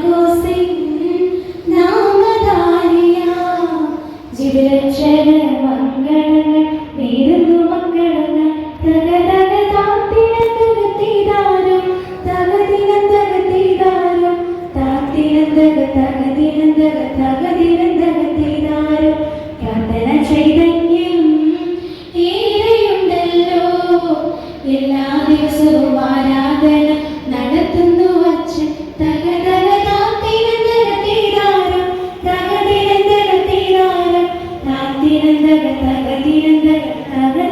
Cuisine നാമധാരിയ ജീവിതക്ഷരം தகதிரந்த தக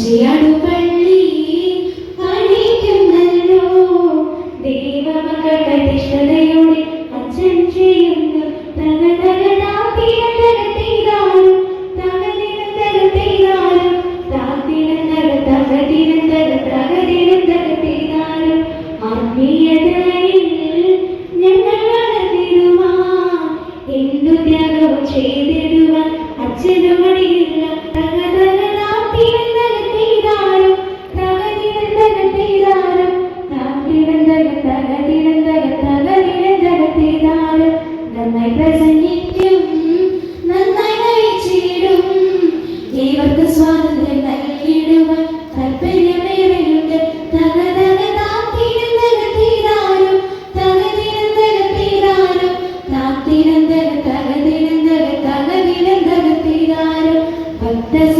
dia. പ്രസംഗിക്കും. നന്നായി നയിച്ചിടും ഏവർക്ക് സ്വാതന്ത്ര്യം നൽകിയിടുവാൻ താല്പര്യമേവരുണ്ട് തക തക താത്തിരം തകത്തീരാരും തകതിരം തകത്തീരാരും താത്തിരം തക തകതിരം തക തകതിരം തകത്തീരാരും ഭക്തസ